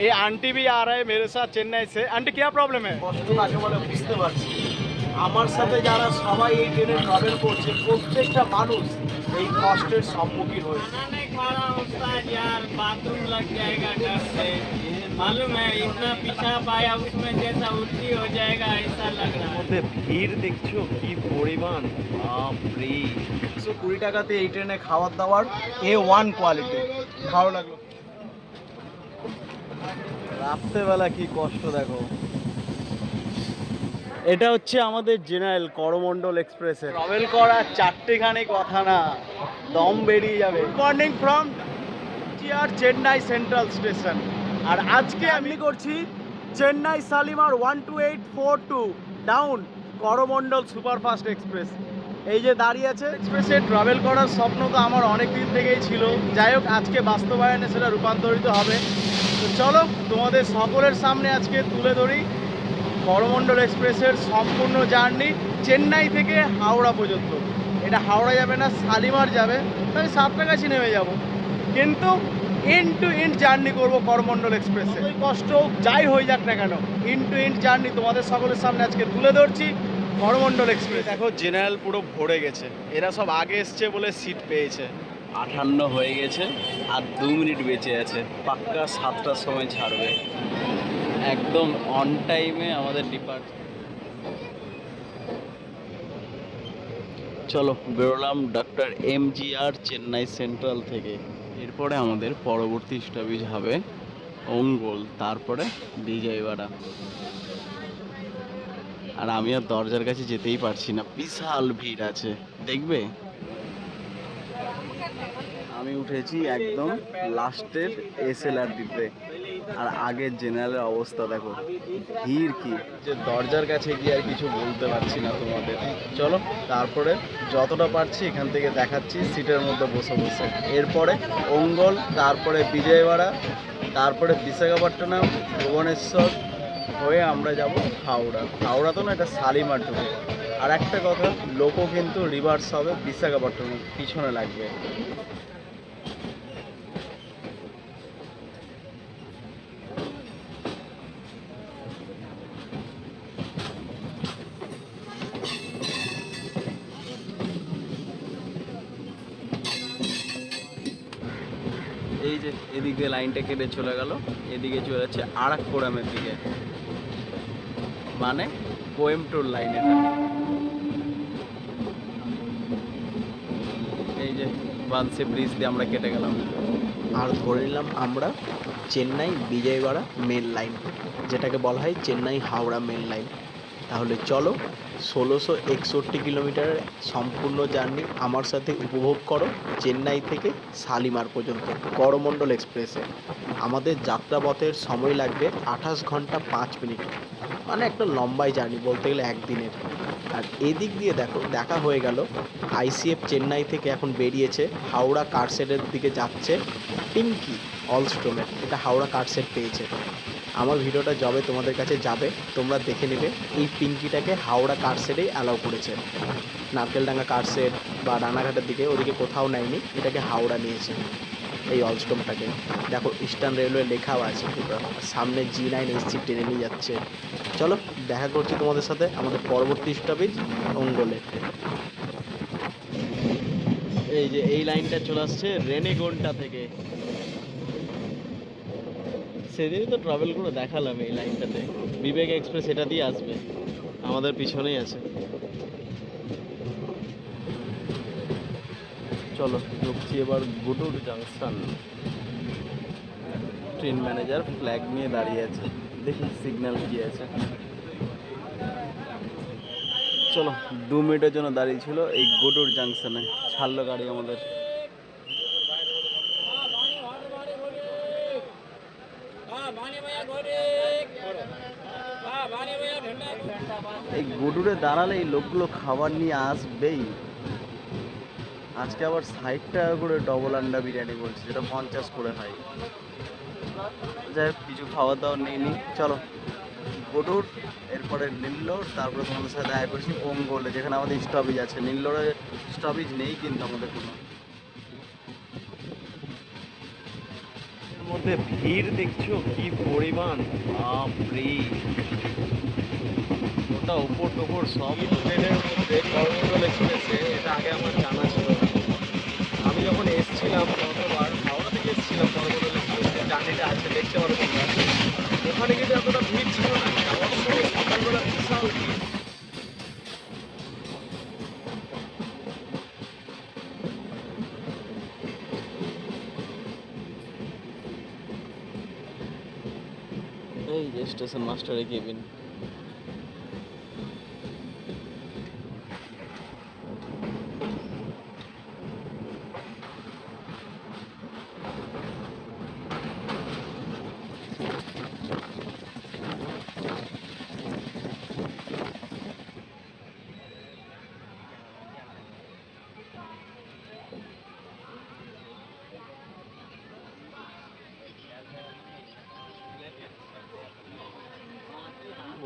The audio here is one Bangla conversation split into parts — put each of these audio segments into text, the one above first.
ये आंटी भी आ रहा है मेरे साथ चेन्नई से आंटी क्या प्रॉब्लम है কষ্ট কাকে বলে বুঝতে পারছি আমার সাথে যারা সবাই এই ট্রেনে ট্রাভেল করছে প্রত্যেকটা মানুষ এই কষ্টের সম্মুখীন হয়েছে खाना नहीं खा रहा उस्ताद यार बाथरूम लग जाएगा डर से मालूम है इतना पेशाब आया उसमें जैसा उल्टी हो जाएगा ऐसा लग रहा है মধ্যে ভিড় দেখছো কি পরিমাণ বাপরে একশো কুড়ি টাকাতে এই ট্রেনে খাবার দাবার এ ওয়ান কোয়ালিটি ভালো লাগলো রাত্রেবেলা কি কষ্ট দেখো। এটা হচ্ছে আমাদের জেনারেল করমণ্ডল এক্সপ্রেসে ট্রাভেল করা চারটেখানি কথা না দম বেরিয়ে যাবে। মর্নিং ফ্রম চিয়ার চেন্নাই সেন্ট্রাল স্টেশন আর আজকে আমি করছি Chennai Shalimar one two eight four two down Coromandel superfast express. এই যে দাঁড়িয়ে আছে। এক্সপ্রেসে ট্রাভেল করার স্বপ্ন তো আমার অনেক দিন থেকেই ছিল। যাই হোক আজকে বাস্তবায়নে সেটা রূপান্তরিত হবে। চলো তোমাদের সকলের সামনে আজকে তুলে ধরি করমণ্ডল এক্সপ্রেসের সম্পূর্ণ জার্নি চেন্নাই থেকে হাওড়া পর্যন্ত। এটা হাওড়া যাবে না, শালিমার যাবে। তাই সাতটাগাছি নেমে যাব। কিন্তু ইন টু ইন জার্নি করব করমণ্ডল এক্সপ্রেসে। কষ্ট যাই হয়ে যাক না কেন ইন টু ইন জার্নি তোমাদের সকলের সামনে আজকে তুলে ধরছি করমণ্ডল এক্সপ্রেস। দেখো জেনারেল পুরো ভরে গেছে। এরা সব আগে এসছে বলে সিট পেয়েছে। আঠান্ন হয়ে গেছে আর দু মিনিট বেঁচে আছে। পাক্কা সাতটার সময় ছাড়বে। একদম অন টাইমে আমাদের ডিপার্ট চলো, বেরোলাম doctor M G R Chennai central থেকে। এরপরে আমাদের পরবর্তী স্টপেজ হবে অঙ্গল, তারপরে বিজয়বাড়া আর আমি আর দরজার কাছে যেতেই পারছি না। বিশাল ভিড় আছে। দেখবে? আমি উঠেছি একদম লাস্টের এসএলআর ডিতে আর আগের জেনারেলের অবস্থা দেখো, ভিড় কি? যে দরজার কাছে গিয়ে আর কিছু বলতে পারছি না তোমাদের। চলো, তারপরে যতটা পারছি এখান থেকে দেখাচ্ছি, সিটের মধ্যে বসে বসে। এরপরে অঙ্গল, তারপরে বিজয়বাড়া তারপরে বিশাখাপট্টনম, ভুবনেশ্বর, হয়ে আমরা যাব হাওড়া। হাওড়া তো না, এটা শালিমার ঢুকে। আর একটা কথা, লোকও কিন্তু রিভার্স হবে, বিশাখাপট্টনম পিছনে লাগবে। যে এদিকে লাইনটা কেটে চলে গেল। এদিকে চলে যাচ্ছে আরাকপুরামের দিকে। মানে কোয়েম্পটোর লাইন এটা। এই যে বানসি ব্রিজ দিয়ে আমরা কেটে গেলাম। আর ধরে নিলাম আমরা চেন্নাই বিজয়বাড়া মেন লাইন যেটাকে বলা হয় চেন্নাই হাওড়া মেন লাইন তাহলে চলো ষোলোশো একষট্টি কিলোমিটারের সম্পূর্ণ জার্নি আমার সাথে উপভোগ করো চেন্নাই থেকে শালিমার পর্যন্ত করমণ্ডল এক্সপ্রেসে। আমাদের যাত্রাপথের সময় লাগবে আঠাশ ঘণ্টা পাঁচ মিনিট। মানে একটা লম্বাই জার্নি বলতে গেলে একদিনের। আর এদিক দিয়ে দেখো, দেখা হয়ে গেল আইসিএফ চেন্নাই থেকে এখন বেরিয়েছে, হাওড়া কারসেটের দিকে যাচ্ছে পিঙ্কি অলস্টোমের, এটা হাওড়া কারসেট পেয়েছে। আমার ভিডিওটা যবে তোমাদের কাছে যাবে, তোমরা দেখে নেবে। এই পিঙ্কিটাকে হাওড়া কারসেটেই অ্যালাউ করেছে। নারকেলডাঙ্গা কারসেট বা রানাঘাটের দিকে, ওদিকে কোথাও নেয়নি, এটাকে হাওড়া নিয়েছে এই অলস্টমটাকে দেখো ইস্টার্ন রেলওয়ে লেখাও আছে সামনে জি নাইন এসছি ট্রেনে নিয়ে যাচ্ছে। চলো, দেখা করছি তোমাদের সাথে আমাদের পরবর্তী স্টপেজ অঙ্গলে। এই যে, এই লাইনটা চলে আসছে রেনেগোনটা থেকে। সেদিনই তো ট্রাভেল করে দেখালাম এই লাইনটাতে বিবেক এক্সপ্রেস এটা দিয়ে আসবে। আমাদের পিছনেই আছে। চলো, ঢুকছি এবার Gudur junction train manager flag নিয়ে দাঁড়িয়ে আছে। দেখি সিগন্যাল কি আছে। চলো, দু মিনিটের জন্য দাঁড়িয়ে ছিল এই গুডুর জাংশনে ছাড়লো গাড়ি আমাদের। এই গুডুরে দাঁড়ালে এই লোকগুলো খাবার নিয়ে আসবেই। আজকে আবার ষাট টাকা করে ডবল আন্ডা বিরিয়ানি বলছে, যেটা পঞ্চাশ করে হয়। যাই হোক, কিছু খাওয়া দাওয়া নিই। চলো, গরুর, এরপরে নীল্লোর, তারপরে তোমাদের সাথে দেখা করছি অঙ্গলে যেখানে আমাদের স্টপেজ আছে। নীল্লোরে স্টপেজ নেই কিন্তু আমাদের কোনো। মধ্যে ভিড় দেখছ? কি পরিমাণ? বাপরে। ওটা ওপর টোপর সব ট্রেনের মধ্যে করমন্ডল এক্সপ্রেসে এটা আগে আমার জানা ছিল আমি যখন এসছিলাম, গতবার হাওড়া থেকে এসছিলাম করমন্ডল এক্সপ্রেসে জার্নিটা আছে, দেখতে পারো তোমরা। ওখানে কিন্তু এতটা ভিড় ছিল না সকালবেলা এই যে স্টেশন মাস্টারের কেবিন।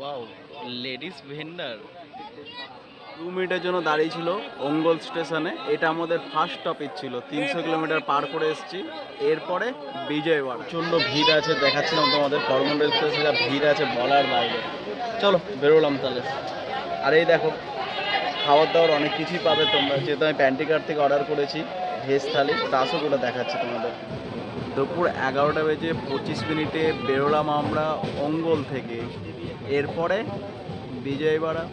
ওয়াও লেডিস ভেন্ডার দু মিনিটের জন্য দাঁড়িয়ে ছিল অঙ্গল স্টেশনে। এটা আমাদের ফার্স্ট স্টপেজ ছিল। তিনশো কিলোমিটার পার করে এসেছি। এরপরে বিজয়ওয়াড়া। প্রচণ্ড ভিড় আছে, দেখাচ্ছিলাম তোমাদের। করমন্ডল যা ভিড় আছে বলার বাইরে। চলো, বেরোলাম তাহলে। আর এই দেখো খাবার দাবার অনেক কিছুই পাবে তোমরা। যেহেতু আমি প্যান্টিকার থেকে অর্ডার করেছি, ভেজ থালি করে দেখাচ্ছি তোমাদের। দুপুর এগারোটা বেজে পঁচিশ মিনিটে বেরোলাম আমরা অঙ্গল থেকে। এরপরে বিজয়বাড়া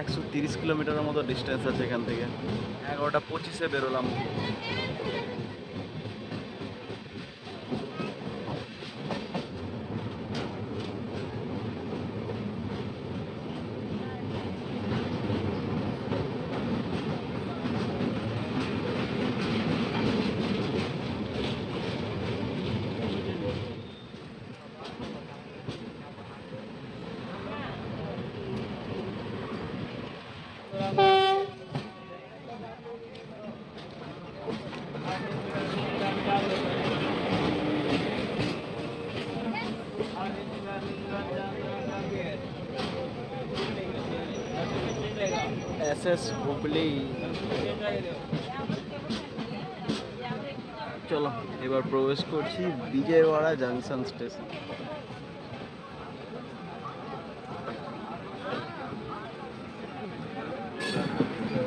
একশো তিরিশ কিলোমিটারের মতো ডিস্টেন্স আছে এখান থেকে। এগারোটা পঁচিশে বেরোলাম। S S Hooghly. চলো এবার প্রবেশ করছি Vijayawada junction station.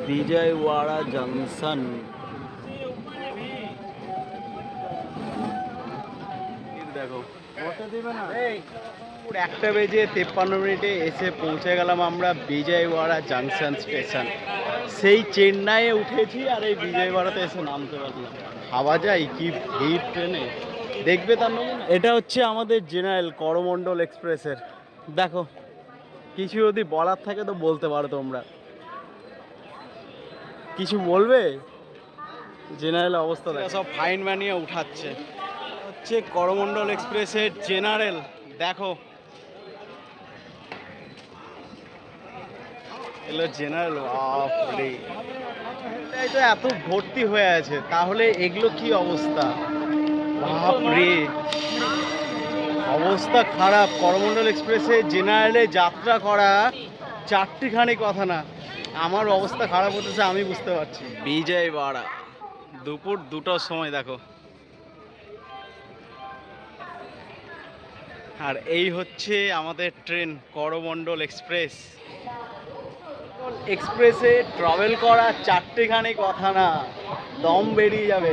Vijayawada junction. একটা বেজে তেপ্পান্ন মিনিটে এসে পৌঁছে গেলাম আমরা বিজয়ওয়াড়া জাংশন স্টেশন। সেই চেন্নাইয়ে উঠেছি আর এই বিজয়ওয়াড়াতে এসে নামতে পারলাম। ভাবা যায় কি ভিড় ট্রেনে। দেখবে তার নমুনা এটা হচ্ছে আমাদের জেনারেল করমণ্ডল এক্সপ্রেসের। দেখো কিছু যদি বলার থাকে তো বলতে পারো তোমরা। কিছু বলবে? জেনারেল অবস্থা। সব ফাইন বানিয়ে উঠাচ্ছে। হচ্ছে করমণ্ডল এক্সপ্রেসের জেনারেল, দেখো। এলো জেনারেল, বাপরে। এটাই তো এত ভর্তি হয়ে আছে, তাহলে এগুলো কি অবস্থা? বাপরে। অবস্থা খারাপ করমণ্ডল এক্সপ্রেসে জেনারেলে যাত্রা করা চারটিখানি কথা না। আমার অবস্থা খারাপ হতেছে, আমি বুঝতে পারছি। বিজয়বাড়া দুপুর দুটোর সময়, দেখো। আর এই হচ্ছে আমাদের ট্রেন করমণ্ডল এক্সপ্রেস। এক্সপ্রেসে ট্রাভেল করা চারটেখানি কথা না, দম বেরিয়ে যাবে।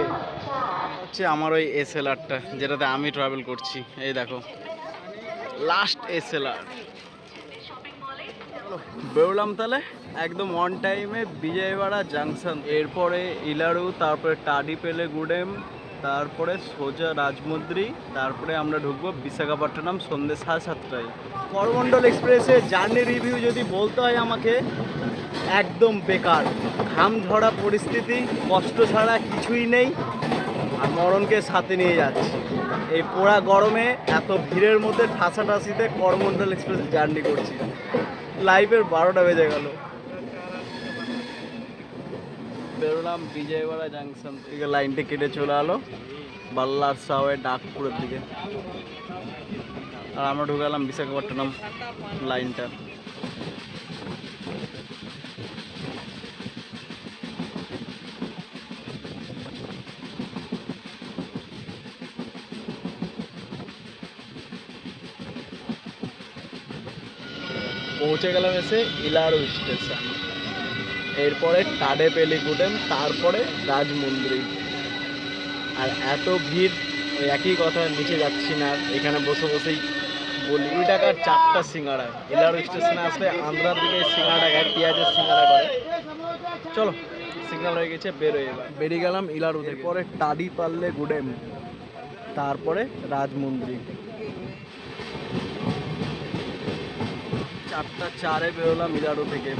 হচ্ছে আমার ওই এসএলআরটা যেটাতে আমি ট্রাভেল করছি। এই দেখো লাস্ট এসএলআর বেরোলাম তাহলে একদম অন টাইমে বিজয়বাড়া জাংশন এরপরে ইলারু, তারপরে টাডি পেলে গুডেম তারপরে সোজা রাজমুদ্রি, তারপরে আমরা ঢুকবো বিশাখাপট্টনম সন্ধ্যে সাড়ে সাতটায়। করমণ্ডল এক্সপ্রেসে জার্নি রিভিউ যদি বলতে হয় আমাকে, একদম বেকার। ঘাম ঝরা পরিস্থিতি, কষ্ট ছাড়া কিছুই নেই, আর মরণকে সাথে নিয়ে যাচ্ছি। এই পোড়া গরমে এত ভিড়ের মধ্যে ঠাসাঠাসিতে করমণ্ডল এক্সপ্রেসে জার্নি করছি। লাইফের বারোটা বেজে গেল। বেরোলাম বিজয়ওয়াড়া জাংশন থেকে লাইনটা কেটে চলে আলো বাল্লার সাহের ডাকপুরের দিকে। আর আমরা ঢুকালাম বিশাখাপট্টনম লাইনটা পৌঁছে গেলাম এসে ইলারু স্টেশন এরপরে টাডে পেলিকুডেম তারপরে রাজমন্দির। আর এত ভিড় ওই একই কথা নিচে যাচ্ছি না এখানে বসে বসেই বলি কুড়ি টাকার চারটা সিঙ্গাড়া ইলারু স্টেশনে আসলে আন্ধ্রার দিকে সিঙ্গাড়া খায় পেঁয়াজের সিঙ্গাড়া করে। চলো সিগন্যাল হয়ে গেছে বেরোয় এবার। বেরিয়ে গেলাম ইলারু থেকে। পরে টাডি পারলে গুডেম তারপরে রাজমন্দির। চারটা চারে বেরোলাম ইলারু থেকে।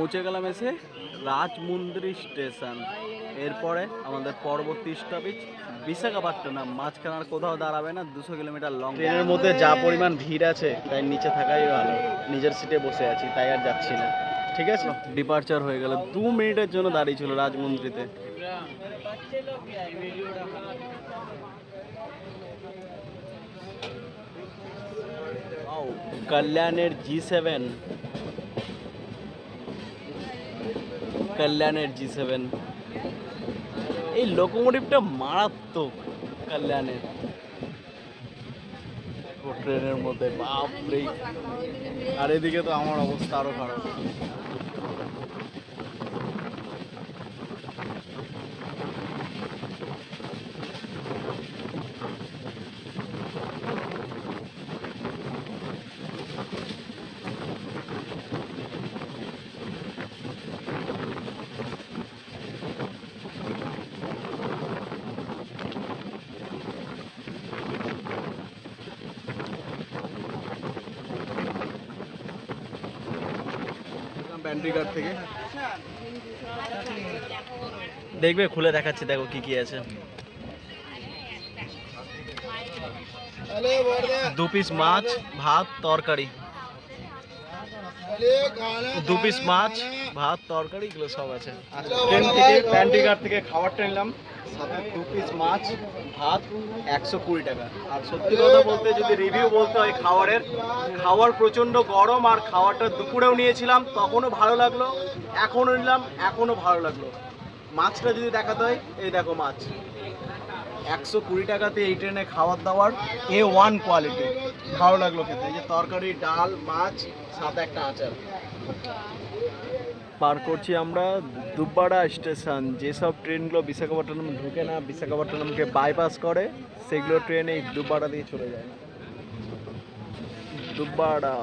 পৌঁছে গেলাম এসে রাজমুন্দ্রি স্টেশন। এরপরে আমাদের পরবর্তী স্টপেজ মাঝখানে মাঝখানার কোথাও দাঁড়াবে না দুশো কিলোমিটার লং ট্রেনের মধ্যে যা পরিমাণ ভিড় আছে তাই নিচে থাকাই ভালো। নিজের সিটে বসে আছি তাই আর যাচ্ছি না। ঠিক আছে? ডিপার্চার হয়ে গেল। দু মিনিটের জন্য দাঁড়িয়ে ছিল রাজমন্ত্রীতে কল্যাণের জি সেভেন কল্যাণের জি সেভেন। এই লোকোমোটিভটা মারাত্মক কল্যাণের। ট্রেনের মধ্যে, বাপরে। আর এদিকে তো আমার অবস্থা আরও খারাপ। প্যান্ট্রি কার থেকে। দেখবে খুলে দেখাচ্ছি দেখো কি কি আছে। দু পিস মাছ ভাত তরকারি। দু পিস মাছ। ভাত, তরকারি, এগুলো সব আছে। ট্রেন থেকে প্যান্ট্রি থেকে খাবারটা নিলাম। সাথে দু পিস মাছ, ভাত, একশো কুড়ি টাকা। আর সত্যি কথা বলতে, যদি রিভিউ বলতে হয় খাবারের খাবার প্রচণ্ড গরম আর খাবারটা দুপুরেও নিয়েছিলাম, তখনও ভালো লাগল, এখনও নিলাম, এখনও ভালো লাগল। মাছটা যদি দেখাতে হয়, এই দেখো মাছ। একশো কুড়ি টাকাতে এই ট্রেনে খাবার দাবার এ ওয়ান কোয়ালিটি ভালো লাগল খেতে। যে তরকারি, ডাল, মাছ, সাথে একটা আচার। পার করছি আমরা দুব্বাড়া স্টেশন। যেসব ট্রেনগুলো বিশাখাপট্টনম ঢুকে না, বিশাখাপট্টনমকে বাইপাস করে, সেগুলো ট্রেন এই দুব্বাড়া দিয়ে চলে যায়। দুব্বাড়া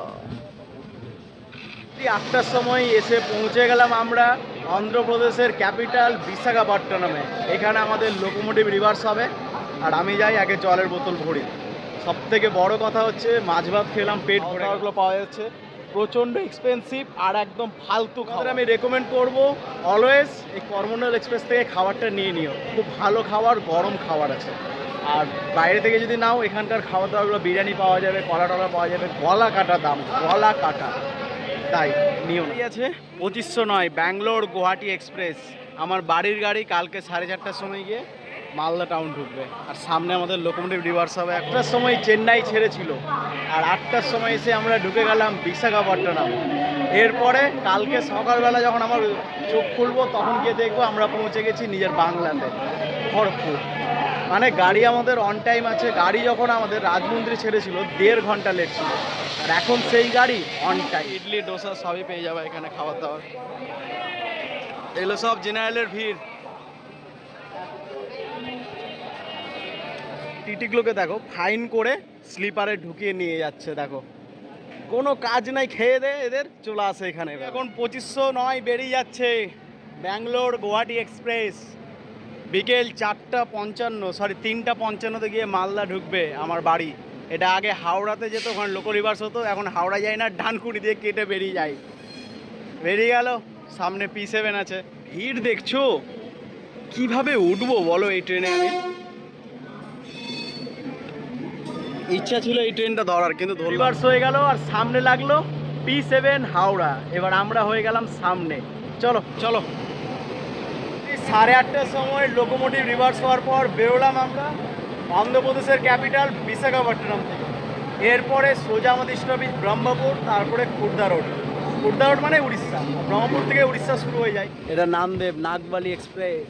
আটটার সময় এসে পৌঁছে গেলাম আমরা অন্ধ্রপ্রদেশের ক্যাপিটাল বিশাখাপট্টনমে। এখানে আমাদের লোকোমোটিভ রিভার্স হবে, আর আমি যাই আগে জলের বোতল ভরি। সব থেকে বড় কথা হচ্ছে মাছ ভাত খেলাম, পেট ভরে পাওয়া যাচ্ছে। প্রচণ্ড এক্সপেন্সিভ আর একদম ফালতু খাবার। আমি রেকমেন্ড করব অলওয়েজ এই করমন্ডল এক্সপ্রেস থেকে খাবারটা নিয়ে নিও। খুব ভালো খাবার গরম খাবার আছে। আর বাইরে থেকে যদি নাও এখানকার খাওয়া দাওয়াগুলো বিরিয়ানি পাওয়া যাবে কলা টলা পাওয়া যাবে গলা কাটা দাম গলা কাটা। তাই নিও আছে পঁচিশশো নয় ব্যাঙ্গালোর গুয়াহাটি এক্সপ্রেস আমার বাড়ির গাড়ি কালকে সাড়ে চারটার সময় গিয়ে মালদা টাউন ঢুকবে। আর সামনে আমাদের লোকোমোটিভ রিভার্স হবে। একটার সময় চেন্নাই ছেড়েছিল, আর আটটার সময় এসে আমরা ঢুকে গেলাম বিশাখাপট্টনম। এরপরে কালকে সকালবেলা যখন আমার চোখ খুলবো, তখন গিয়ে দেখব আমরা পৌঁছে গেছি নিজের বাংলাতে, খড়গপুর। মানে গাড়ি আমাদের অন টাইম আছে। গাড়ি যখন আমাদের রাজমন্দিরে ছেড়েছিল, দেড় ঘণ্টা লেট ছিল। আর এখন সেই গাড়ি অন টাইম ইডলি ডোসা সবই পেয়ে যাবে এখানে খাবার দাবার এগুলো সব জেনারেলের ভিড়। টিটিগুলোকে দেখো ফাইন করে স্লিপারে ঢুকিয়ে নিয়ে যাচ্ছে, দেখো। কোনো কাজ নাই, খেয়ে দে, এদের চলে আসে এখানে। এখন পঁচিশশো নয় বেরিয়ে যাচ্ছে, ব্যাঙ্গালোর গুয়াহাটি এক্সপ্রেস। বিকেল চারটা পঞ্চান্ন সরি তিনটা পঞ্চান্নতে গিয়ে মালদা ঢুকবে আমার বাড়ি। এটা আগে হাওড়াতে যেত, ওখানে লোকো রিভার্স হতো, এখন হাওড়া যায় না ডানকুনি দিয়ে কেটে বেরিয়ে যায়। বেরিয়ে গেল, সামনে পি সেভেন আছে। ভিড় দেখছ? কীভাবে উঠবো বলো এই ট্রেনে আমি? ইচ্ছা ছিল এই ট্রেনটা ধরার কিন্তু রিভার্স হয়ে গেল আর সামনে লাগল পি সেভেন হাওড়া। এবার আমরা হয়ে গেলাম সামনে। চলো। চলো। এই সাড়ে আটটার সময় লোকোমোটিভ রিভার্স হওয়ার পর বেরোলাম আমরা অন্ধ্রপ্রদেশের ক্যাপিটাল বিশাখাপট্টনম থেকে। এরপরে সোজা আমাদের স্টপেজ ব্রহ্মপুর তারপরে খুর্দা রোড। খুর্দা রোড মানে উড়িষ্যা। ব্রহ্মপুর থেকে উড়িষ্যা শুরু হয়ে যায়। এটা নামদেব নাগবালি এক্সপ্রেস।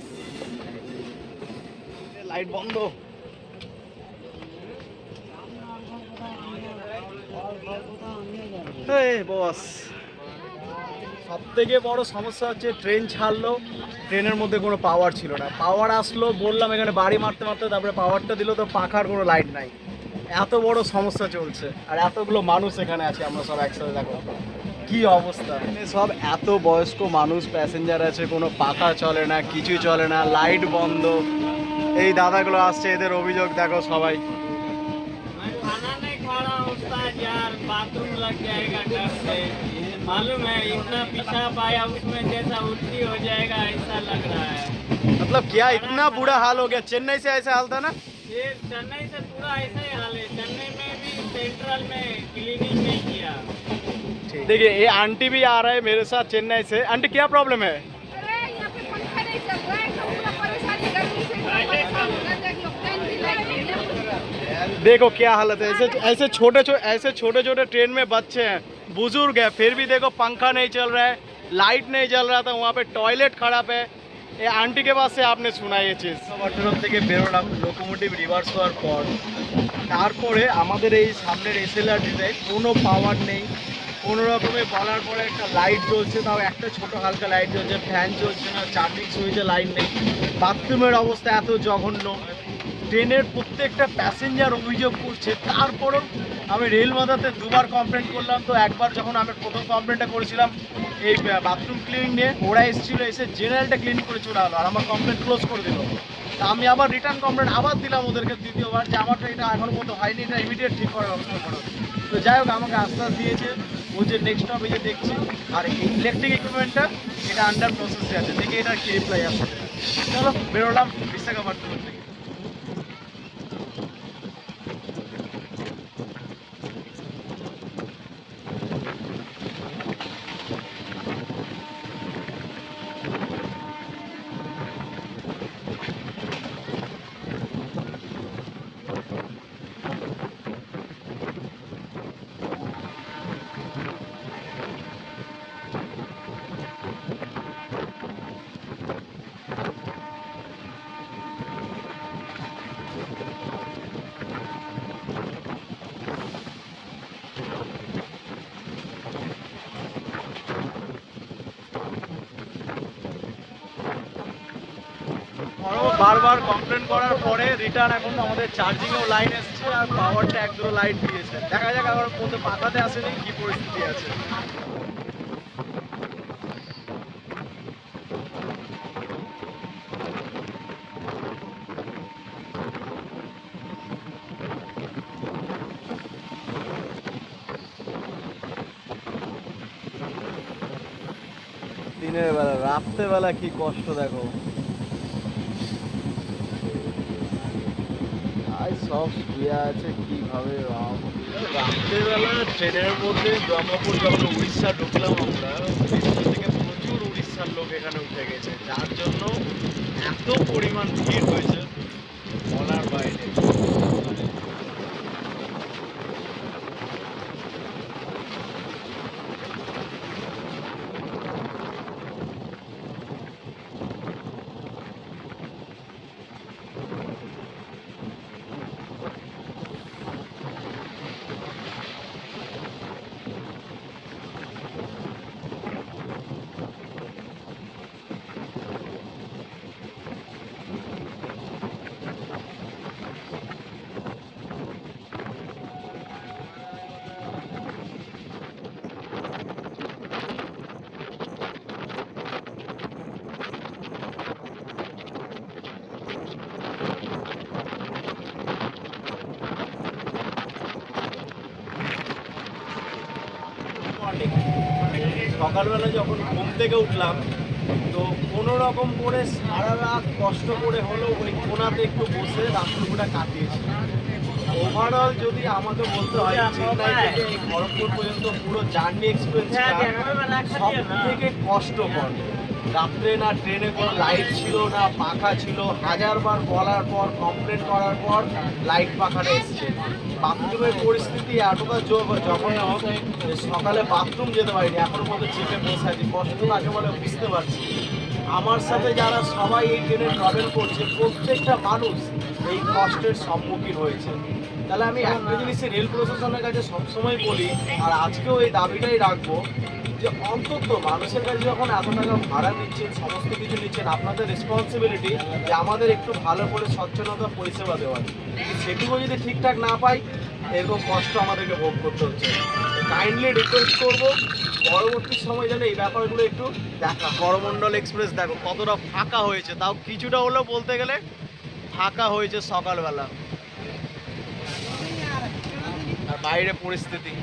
লাইট বন্ধ। বস সব থেকে বড় সমস্যা হচ্ছে ট্রেন ছাড়লো ট্রেনের মধ্যে কোনো পাওয়ার ছিল না। পাওয়ার আসলো বললাম এখানে বাড়ি মারতে মারতে তারপরে পাওয়ারটা দিল তো পাখার কোনো লাইট নাই। এত বড় সমস্যা চলছে আর এতগুলো মানুষ এখানে আছে আমরা সব একসাথে দেখো। কি অবস্থা? সব এত বয়স্ক মানুষ প্যাসেঞ্জার আছে কোনো পাখা চলে না কিছু চলে না লাইট বন্ধ। এই দাদাগুলো আসছে এদের অভিযোগ দেখো সবাই। यार बाथरूम लग जाएगा डर से। मालूम है इतना पेशाब आया उसमें जैसा उल्टी हो जाएगा ऐसा लग रहा है। मतलब क्या इतना बुरा हाल हो गया? चेन्नई से ऐसा हाल था ना? ये चेन्नई से पूरा ऐसा ही हाल है। चेन्नई में भी सेंट्रल में क्लीनिंग नहीं किया। देखिए ये आंटी भी आ रहा है मेरे साथ चेन्नई से। आंटी क्या प्रॉब्लम है? देखो क्या हालत है ऐसे ऐसे छोटे छोटे ऐसे छोटे छोटे ट्रेन में बच्चे हैं बुजुर्ग है फिर भी देखो पंखा नहीं चल रहा है लाइट नहीं जल रहा था वहाँ पे टॉयलेट खराब है ये आंटी के पास से आपने सुना ये चीज़ পট্টনম থেকে বেরোলাম লোকোমোটিভ রিভার্স হওয়ার পর তারপরে আমাদের এই সামনের এসএলআরটিতে কোনো পাওয়ার নেই কোনো রকমে বলার পরে একটা লাইট জ্বলছে তাও একটা ছোট হালকা লাইট জ্বলছে ফ্যান চলছে না চার্জিং সুইচে লাইন নেই বাথরুমের অবস্থা এত জঘন্য ট্রেনের প্রত্যেকটা প্যাসেঞ্জার অভিযোগ করছে। তারপরও আমি রেল মাথাতে দুবার কমপ্লেন করলাম। তো একবার যখন আমি প্রথম কমপ্লেনটা করেছিলাম, এই বাথরুম ক্লিনিং নিয়ে ওরা এসেছিল, এসে জেনারেলটা ক্লিন করে চলে গেলো আর আমার কমপ্লেন ক্লোজ করে দিল। তা আমি আবার রিটার্ন কমপ্লেন আবার দিলাম ওদেরকে দ্বিতীয়বার, যে আমারটা এটা এখনও পর্যন্ত হয়নি, এটা ইমিডিয়েট ঠিক করার ব্যবস্থা করো তো যাই হোক, আমাকে আশ্বাস দিয়েছে। ও যে নেক্সট স্টপে যে দেখছি, আর ইলেকট্রিক ইকুইপমেন্টটা এটা আন্ডার প্রসেসে আছে। দেখি এটা কি রিপ্লাই আসছে চলো, বেরোলাম বিশাখাপট্টনম থেকে বারবার কমপ্লেন করার পরে রিটার্ন এখন আমাদের চার্জিংয়েও লাইন এসছে আর পাওয়ারটা এক দুটো লাইট দিয়েছে। দেখা যাক আবার মধ্যে পাতাতে আসেনি, কি পরিস্থিতি আছে। দিনের বেলা, রাত্রেবেলা কি কষ্ট দেখো। সব শুয়ে আছে, কীভাবে রাত্রেবেলা ট্রেনের মধ্যে ব্রহ্মপুর যখন উড়িষ্যা ঢুকলাম আমরা, উড়িষ্যা থেকে প্রচুর উড়িষ্যার লোক এখানে উঠে গেছে। যার জন্য এত পরিমাণ ভিড় হয়েছে বলার বাইরে মর্নিং সকালবেলা যখন ঘুম থেকে উঠলাম তো কোনো রকম করে সারা রাত কষ্ট করে হলেও ওই কোনাতে একটু বসে রাত্রিটা কাটিয়েছি। ওভারঅল যদি আমাকে বলতে হয় চেন্নাই থেকে এই খড়গপুর পর্যন্ত পুরো জার্নি এক্সপিরিয়েন্সটা সব থেকে কষ্টকর। রাত্রে না ট্রেনে কোনো লাইট ছিল না পাখা ছিল। হাজারবার বলার পর কমপ্লেন করার পর লাইট পাখাটা এসছে। বাথরুমের পরিস্থিতি এতটা যখন সকালে বাথরুম যেতে পারিনি। এখনও মধ্যে চেপে বসে আছি কষ্ট আগে বলে বুঝতে পারছি। আমার সাথে যারা সবাই এই ট্রেনে ট্রাভেল করছে, প্রত্যেকটা মানুষ এই কষ্টের সম্মুখীন হয়েছে। তাহলে আমি একটা জিনিসে রেল প্রশাসনের কাছে সবসময় বলি, আর আজকেও এই দাবিটাই রাখব যে অন্তত মানুষের কাছে যখন এত টাকা ভাড়া নিচ্ছেন, সমস্ত কিছু নিচ্ছেন, আপনাদের রেসপন্সিবিলিটি যে আমাদের একটু ভালো করে সচ্ছলতা, পরিষেবা দেওয়ার। সেটুকু যদি ঠিকঠাক না পাই, এরকম কষ্ট আমাদেরকে ভোগ করতে হচ্ছে। কাইন্ডলি রিকোয়েস্ট করব, পরবর্তী সময় যেন এই ব্যাপারগুলো একটু দেখা করমণ্ডল এক্সপ্রেস দেখো, কতটা ফাঁকা হয়েছে। তাও কিছুটা হলেও বলতে গেলে ফাঁকা হয়েছে সকালবেলা। আর বাইরে পরিস্থিতি।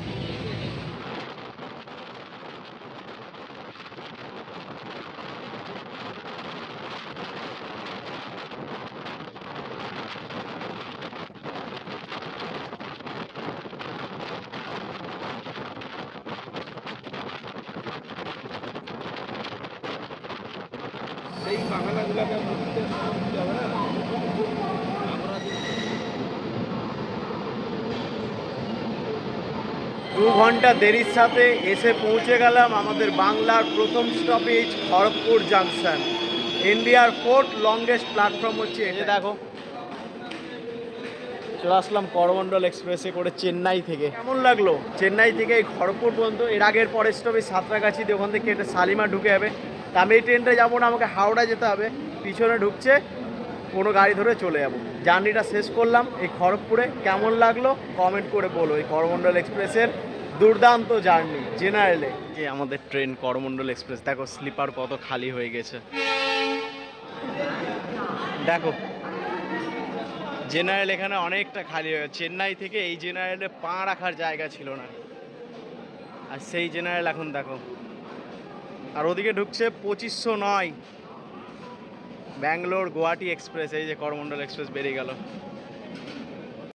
ঘণ্টা দেরির সাথে এসে পৌঁছে গেলাম আমাদের বাংলার প্রথম স্টপেজ খড়গপুর জাংশন ইন্ডিয়ার ফোর্থ লংগেস্ট প্ল্যাটফর্ম হচ্ছে যে দেখো। চলে আসলাম করমণ্ডল এক্সপ্রেসে করে চেন্নাই থেকে। কেমন লাগল? চেন্নাই থেকে এই খড়গপুর পর্যন্ত। এর আগের পরের স্টপেজ সাঁতরাগাছি দিয়ে ওখান থেকে এটা শালিমা ঢুকে যাবে। তা আমি এই ট্রেনটা যাব না আমাকে হাওড়া যেতে হবে। পিছনে ঢুকছে কোনো গাড়ি ধরে চলে যাব। জার্নিটা শেষ করলাম এই খড়গপুরে। কেমন লাগল? কমেন্ট করে বলো এই করমণ্ডল এক্সপ্রেসের দুর্দান্ত জার্নি, জেনারেলে। যে আমাদের ট্রেন করমণ্ডল এক্সপ্রেস, দেখো স্লিপার কত খালি হয়ে গেছে। দেখো, জেনারেল এখানে অনেকটা খালি হয়ে। চেন্নাই থেকে এই জেনারেলে পা রাখার জায়গা ছিল না। আর সেই জেনারেল এখন দেখো, আর ওদিকে ঢুকছে পঁচিশশো নয়। ব্যাঙ্গালোর গুয়াহাটি এক্সপ্রেস, এই যে করমণ্ডল এক্সপ্রেস বেরিয়ে গেল।